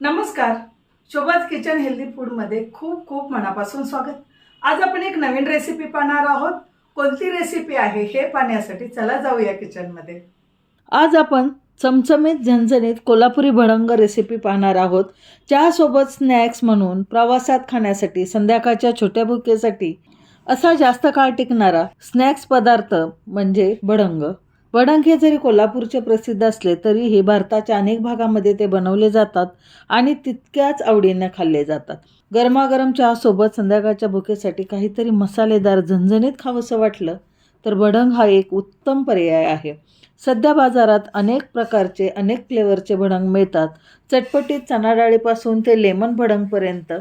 नमस्कार. शोभाज kitchen healthy फूडमध्ये खूप खूप मनापासून स्वागत. आज आपण एक नवीन रेसिपी पाहणार आहोत. कोणती रेसिपी आहे हे पाहण्यासाठी चला जाऊया किचनमध्ये आज आपण चमचमीत झणझणीत कोल्हापुरी भडंग रेसिपी पाहणार आहोत. चहासोबत स्नॅक्स म्हणून प्रवासात खाण्यासाठी संध्याकाळच्या छोट्या भुकेसाठी असा जास्त काळ टिकणारा स्नॅक्स पदार्थ म्हणजे भडंग. भडंग हे जरी कोल्हापूरचे प्रसिद्ध असले तरी हे भारताच्या अनेक भागामध्ये ते बनवले जातात आणि तितक्याच आवडीने खाल्ले जातात. गरमागरम चहासोबत संध्याकाळच्या भुकेसाठी काहीतरी मसालेदार झणझणीत खावंसं वाटलं तर भडंग हा एक उत्तम पर्याय आहे. सध्या बाजारात अनेक प्रकारचे अनेक फ्लेवरचे भडंग मिळतात. चटपटीत चणाडाळीपासून ते लेमन भडंगपर्यंत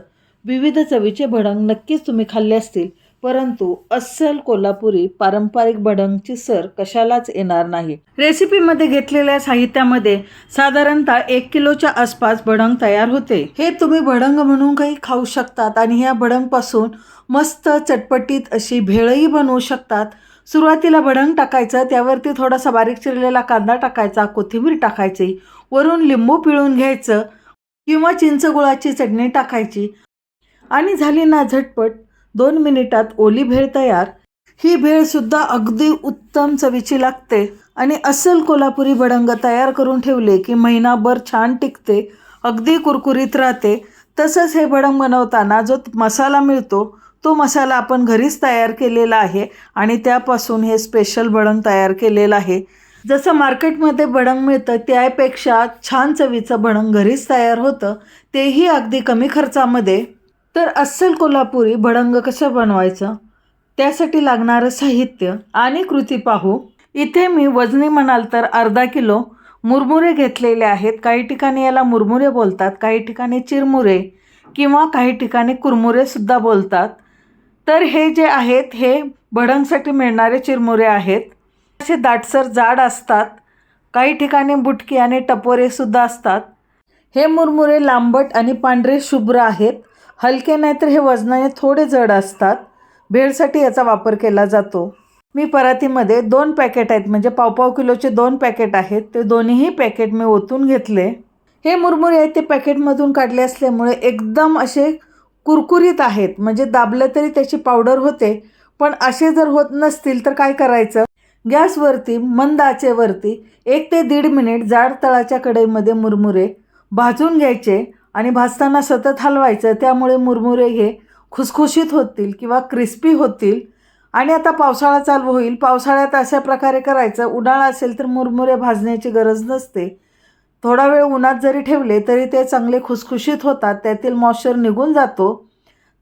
विविध चवीचे भडंग नक्कीच तुम्ही खाल्ले असतील. परंतु अस्सल कोल्हापुरी पारंपरिक भडंगची सर कशालाच येणार नाही. रेसिपीमध्ये घेतलेल्या साहित्यामध्ये साधारणतः एक किलोच्या आसपास भडंग तयार होते. हे तुम्ही भडंग म्हणून काही खाऊ शकतात आणि या भडंगपासून मस्त चटपटीत अशी भेळही बनवू शकतात. सुरुवातीला भडंग टाकायचं त्यावरती थोडासा बारीक चिरलेला कांदा टाकायचा कोथिंबीर टाकायची वरून लिंबू पिळून घ्यायचं किंवा चिंचगुळाची चटणी टाकायची. आणि झाली ना झटपट दोन मिनिटात ओली भेळ तयार. ही भेळसुद्धा अगदी उत्तम चवीची लागते आणि अस्सल कोल्हापुरी भडंग तयार करून ठेवले की महिनाभर छान टिकते अगदी कुरकुरीत राहते. तसंच हे भडंग बनवताना जो मसाला मिळतो तो मसाला आपण घरीच तयार केलेला आहे आणि त्यापासून हे स्पेशल भडंग तयार केलेलं आहे. जसं मार्केटमध्ये भडंग मिळतं त्यापेक्षा छान चवीचं भडंग घरीच तयार होतं तेही अगदी कमी खर्चामध्ये. तर अस्सल कोल्हापुरी भडंग कसं बनवायचं? त्यासाठी लागणारं साहित्य आणि कृती पाहू. इथे मी वजनी म्हणाल तर अर्धा किलो मुरमुरे घेतलेले आहेत. काही ठिकाणी याला मुरमुरे बोलतात काही ठिकाणी चिरमुरे किंवा काही ठिकाणी कुरमुरेसुद्धा बोलतात. तर हे जे आहेत हे भडंगसाठी मिळणारे चिरमुरे आहेत. असे दाटसर जाड असतात. काही ठिकाणी बुटकी आणि टपोरेसुद्धा असतात. हे मुरमुरे लांबट आणि पांढरे शुभ्र आहेत. हलके नाहीतर हे वजनाने थोडे जड असतात. भेळसाठी याचा वापर केला जातो. मी परातीमध्ये दोन पॅकेट आहेत. म्हणजे पाव पाव किलोचे दोन पॅकेट आहेत. ते दोन्हीही पॅकेट मी ओतून घेतले. हे मुरमुरे आहेत ते पॅकेटमधून काढले असल्यामुळे एकदम असे कुरकुरीत आहेत. म्हणजे दाबलं तरी त्याची पावडर होते. पण असे जर होत नसतील तर काय करायचं? गॅसवरती मंद आचेवरती एक ते दीड मिनिट जाड तळाच्या कढईमध्ये मुरमुरे भाजून घ्यायचे. आणि भाजताना सतत हलवायचं त्यामुळे मुरमुरे हे खुसखुशीत होतील किंवा क्रिस्पी होतील. आणि आता पावसाळा चालू होईल. पावसाळ्यात अशा प्रकारे करायचं. उन्हाळा असेल तर मुरमुरे भाजण्याची गरज नसते. थोडा वेळ उन्हात जरी ठेवले तरी ते चांगले खुसखुशीत होतात. त्यातील मॉइश्चर निघून जातो.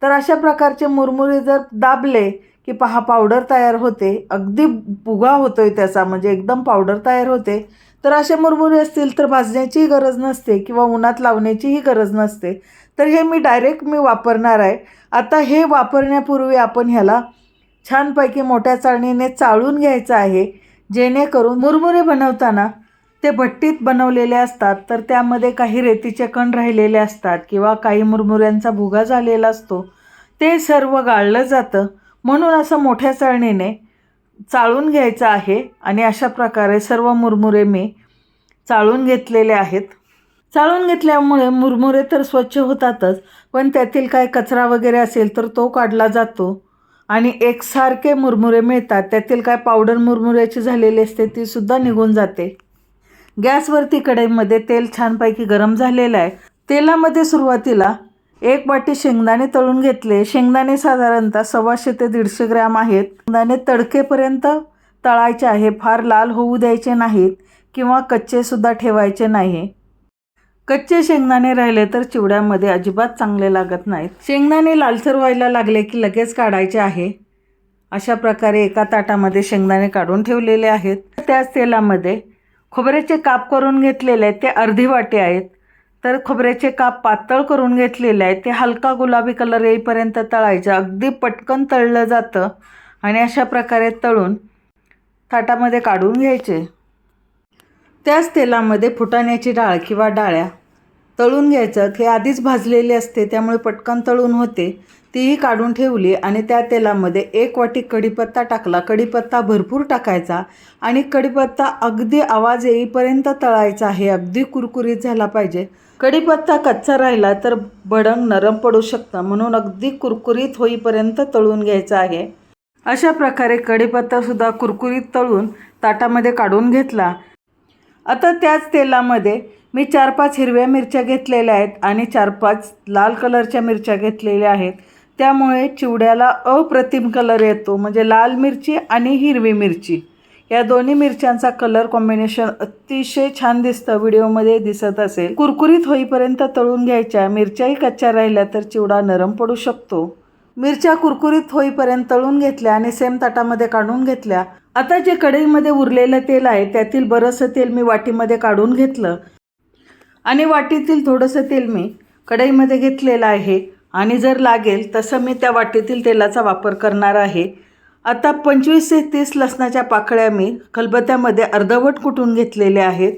तर अशा प्रकारचे मुरमुरे जर दाबले की पहा पावडर तयार होते. अगदी पुगा होतो आहे त्याचा. म्हणजे एकदम पावडर तयार होते. तर असे मुरमुरे असतील तर भाजण्याचीही गरज नसते किंवा उन्हात लावण्याचीही गरज नसते. तर हे मी डायरेक्ट मी वापरणार आहे. आता हे वापरण्यापूर्वी आपण ह्याला छानपैकी मोठ्या चाळणीने चाळून घ्यायचं आहे. जेणेकरून मुरमुरे बनवताना ते भट्टीत बनवलेले असतात तर त्यामध्ये काही रेतीचे कण राहिलेले असतात किंवा काही मुरमुऱ्यांचा भुगा झालेला असतो. ते सर्व गाळलं जातं. म्हणून असं मोठ्या चाळणीने चाळून घ्यायचं आहे आणि अशा प्रकारे सर्व मुरमुरे मी चाळून घेतलेले आहेत. चाळून घेतल्यामुळे मुरमुरे तर स्वच्छ होतातच पण त्यातील काय कचरा वगैरे असेल तर तो काढला जातो. आणि एकसारखे मुरमुरे मिळतात त्यातील काय पावडर मुरमुऱ्याची झालेली असते तीसुद्धा निघून जाते. गॅसवरती कढईमध्ये तेल छानपैकी गरम झालेलं आहे. तेलामध्ये सुरुवातीला एक वाटी शेंगदाणे तळून घेतले. शेंगदाणे साधारणतः सव्वाशे ते दीडशे ग्रॅम आहेत. शेंगदाणे तडकेपर्यंत तळायचे आहे. फार लाल होऊ द्यायचे नाहीत किंवा कच्चेसुद्धा ठेवायचे नाही. कच्चे शेंगदाणे राहिले तर चिवड्यामध्ये अजिबात चांगले लागत नाहीत. शेंगदाणे लालसर व्हायला लागले की लगेच काढायचे आहे. अशा प्रकारे एका ताटामध्ये शेंगदाणे काढून ठेवलेले आहेत. त्याच तेलामध्ये खोबऱ्याचे काप करून घेतलेले आहेत. ते अर्धी वाटी आहेत. तर खोबऱ्याचे काप पातळ करून घेतलेले आहे ते हलका गुलाबी कलर येईपर्यंत तळायचं. अगदी पटकन तळलं जातं आणि अशा प्रकारे तळून ताटामध्ये काढून घ्यायचे. त्याच तेलामध्ये फुटाण्याची डाळ किंवा डाळ्या तळून घ्यायचं. हे आधीच भाजलेले असते त्यामुळे पटकन तळून होते. तीही काढून ठेवली आणि त्या तेलामध्ये एक वाटी कढीपत्ता टाकला. कढीपत्ता भरपूर टाकायचा आणि कढीपत्ता अगदी आवाज येईपर्यंत तळायचा आहे अगदी कुरकुरीत झाला पाहिजे. कढीपत्ता कच्चा राहिला तर भडंग नरम पडू शकतं म्हणून अगदी कुरकुरीत होईपर्यंत तळून घ्यायचा आहे. अशा प्रकारे कढीपत्तासुद्धा कुरकुरीत तळून ताटामध्ये काढून घेतला. आता त्याच तेलामध्ये मी चार पाच हिरव्या मिरच्या घेतलेल्या आहेत आणि चार पाच लाल कलरच्या मिरच्या घेतलेल्या आहेत. त्यामुळे चिवड्याला अप्रतिम कलर येतो. म्हणजे लाल मिरची आणि हिरवी मिरची. या दोन्ही मिरच्यांचा कलर कॉम्बिनेशन अतिशय छान दिसतं. व्हिडिओमध्ये दिसत असेल. कुरकुरीत होईपर्यंत तळून घ्यायच्या. मिरच्याही कच्च्या राहिल्या तर चिवडा नरम पडू शकतो. मिरच्या कुरकुरीत होईपर्यंत तळून घेतल्या आणि सेम ताटामध्ये काढून घेतल्या. आता जे कढईमध्ये उरलेलं तेल आहे त्यातील बरंचसं तेल मी वाटीमध्ये काढून घेतलं. आणि वाटीतील थोडंसं तेल मी कढईमध्ये घेतलेलं आहे. आणि जर लागेल तसं मी त्या वाटीतील तेलाचा वापर करणार आहे. आता पंचवीस ते तीस लसणाच्या पाकळ्या मी खलबत्यामध्ये अर्धवट कुटून घेतलेल्या आहेत.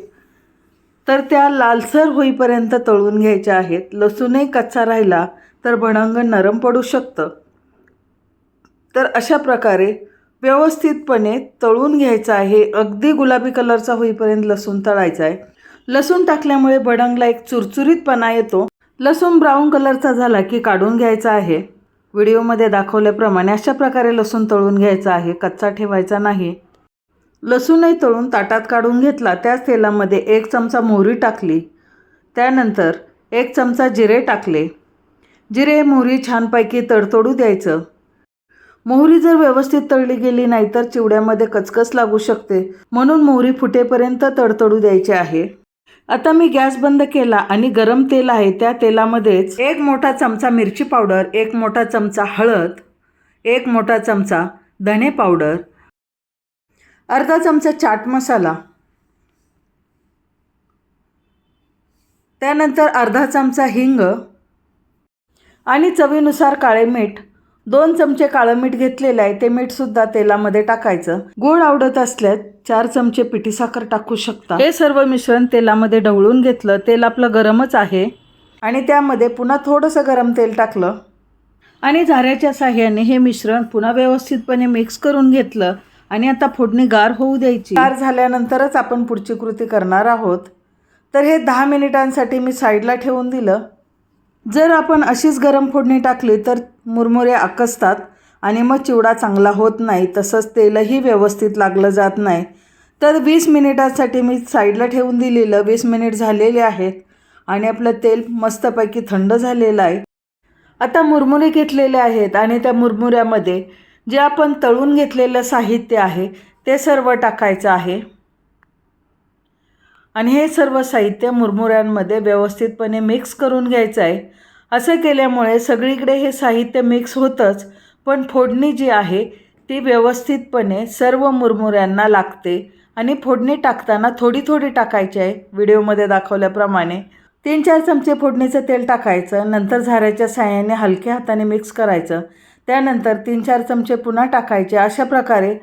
तर त्या लालसर होईपर्यंत तळून घ्यायच्या आहेत. लसूणही कच्चा राहिला तर भणंग नरम पडू शकतं. तर अशा प्रकारे व्यवस्थितपणे तळून घ्यायचं आहे. अगदी गुलाबी कलरचा होईपर्यंत लसूण तळायचा आहे. लसूण टाकल्यामुळे भडंगला एक चुरचुरीतपणा येतो. लसूण ब्राऊन कलरचा झाला की काढून घ्यायचा आहे. व्हिडिओमध्ये दाखवल्याप्रमाणे अशा प्रकारे लसूण तळून घ्यायचा आहे. कच्चा ठेवायचा नाही. लसूणही तळून ताटात काढून घेतला. त्याच तेलामध्ये एक चमचा मोहरी टाकली. त्यानंतर एक चमचा जिरे टाकले. जिरे मोहरी छानपैकी तडतडू द्यायचं. मोहरी जर व्यवस्थित तळली गेली नाही तर चिवड्यामध्ये कचकच लागू शकते. म्हणून मोहरी फुटेपर्यंत तडतडू द्यायची आहे. आता मी गॅस बंद केला आणि गरम तेल आहे त्या तेलामध्येच एक मोठा चमचा मिरची पावडर एक मोठा चमचा हळद एक मोठा चमचा धणे पावडर अर्धा चमचा चाट मसाला त्यानंतर अर्धा चमचा हिंग आणि चवीनुसार काळे मीठ. दोन चमचे काळं मीठ घेतलेलं आहे. ते मीठसुद्धा तेलामध्ये टाकायचं. गोड आवडत असल्यास चार चमचे पिठी साखर टाकू शकता. हे सर्व मिश्रण तेलामध्ये ढवळून घेतलं. तेल आपलं गरमच आहे. आणि त्यामध्ये पुन्हा थोडंसं गरम तेल टाकलं. आणि झाऱ्याच्या साह्याने हे मिश्रण पुन्हा व्यवस्थितपणे मिक्स करून घेतलं. आणि आता फोडणी गार होऊ द्यायची. गार झाल्यानंतरच आपण पुढची कृती करणार आहोत. तर हे दहा मिनिटांसाठी मी साईडला ठेवून दिलं. जर आपण अशीच गरम फोडणी टाकली तर मुरमुरे आकसतात आणि मग चिवडा चांगला होत नाही तसंच तेलही व्यवस्थित लागलं जात नाही. तर वीस मिनिटांसाठी मी साईडला ठेवून दिलेलं वीस मिनिट झालेले आहेत आणि आपलं तेल मस्तपैकी थंड झालेलं आहे. आता मुरमुरे घेतलेले आहेत आणि त्या मुरमुऱ्यामध्ये जे आपण तळून घेतलेलं साहित्य आहे ते सर्व टाकायचं आहे. आणि हे सर्व साहित्य मुरमुऱ्यांमध्ये व्यवस्थितपणे मिक्स करून घ्यायचं आहे. असं केल्यामुळे सगळीकडे हे साहित्य मिक्स होतंच पण फोडणी जी आहे ती व्यवस्थितपणे सर्व मुरमुऱ्यांना लागते आणि फोडणी टाकताना थोडी थोडी टाकायची आहे. व्हिडिओमध्ये दाखवल्याप्रमाणे तीन चार चमचे फोडणीचं तेल टाकायचं नंतर झाऱ्याच्या साह्याने हलक्या हाताने मिक्स करायचं त्यानंतर तीन चार चमचे पुन्हा टाकायचे. अशा प्रकारे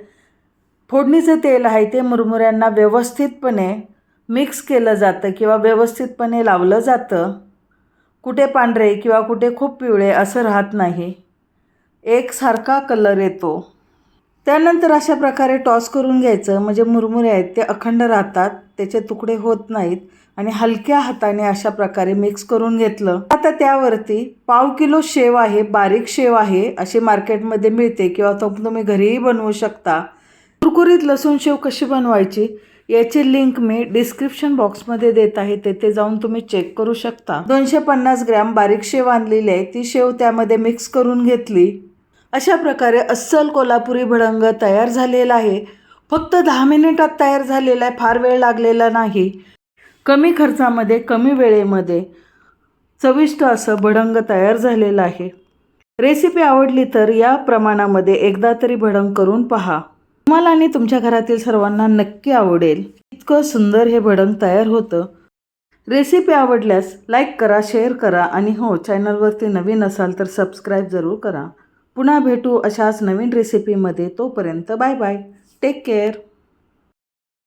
फोडणीचं तेल आहे ते मुरमुऱ्यांना व्यवस्थितपणे मिक्स केलं जातं किंवा व्यवस्थितपणे लावलं जातं. कुठे पांढरे किंवा कुठे खूप पिवळे असं राहत नाही. एकसारखा कलर येतो. त्यानंतर अशा प्रकारे टॉस करून घ्यायचं. म्हणजे मुरमुरे आहेत ते अखंड राहतात त्याचे तुकडे होत नाहीत आणि हलक्या हाताने अशा प्रकारे मिक्स करून घेतलं. आता त्यावरती पाव किलो शेव आहे बारीक शेव आहे अशी मार्केटमध्ये मिळते किंवा तो तुम्ही घरीही बनवू शकता. कुरकुरीत लसूण शेव कशी बनवायची? याची लिंक मी डिस्क्रिप्शन बॉक्समध्ये देत आहे तेथे जाऊन तुम्ही चेक करू शकता. दोनशे पन्नास ग्रॅम बारीक शेव आणलेली आहे ती शेव त्यामध्ये मिक्स करून घेतली. अशा प्रकारे अस्सल कोल्हापुरी भडंग तयार झालेला आहे. फक्त दहा मिनिटात तयार झालेला आहे फार वेळ लागलेला नाही. कमी खर्चामध्ये कमी वेळेमध्ये चविष्ट असं भडंग तयार झालेलं आहे. रेसिपी आवडली तर या प्रमाणामध्ये एकदा तरी भडंग करून पहा. तुम्हाला आणि तुमच्या घरातील सर्वांना नक्की आवडेल. इतकं सुंदर हे भडंग तयार होतं. रेसिपी आवडल्यास लाईक करा शेअर करा आणि हो चॅनलवरती नवीन असाल तर सबस्क्राईब जरूर करा. पुन्हा भेटू अशाच नवीन रेसिपीमध्ये तोपर्यंत बाय बाय टेक केअर